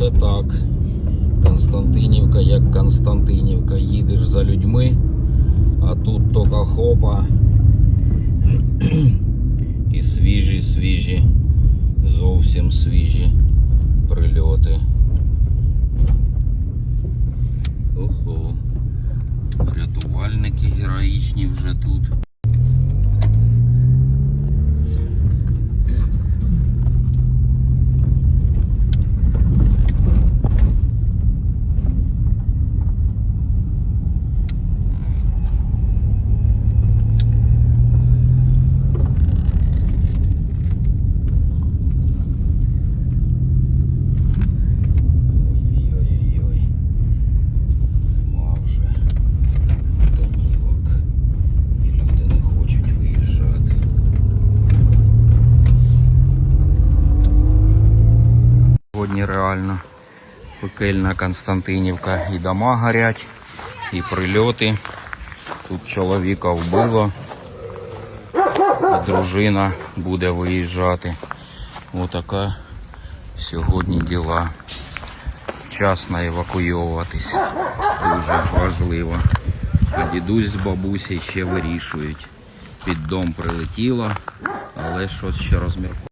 Оце так. Константинівка, як Константинівка. Їдеш за людьми, а тут тільки хопа. І свіжі, свіжі, зовсім свіжі прильоти. Ого. Рятувальники героїчні вже тут. Сьогодні реально пекельна Константинівка. І дома горять, і прильоти. Тут чоловіка вбило. І дружина буде виїжджати. Отака сьогодні діла вчасно евакуйовуватись. Дуже важливо. А дідусь з бабусею ще вирішують. Під дом прилетіло, але щось ще розмірковують.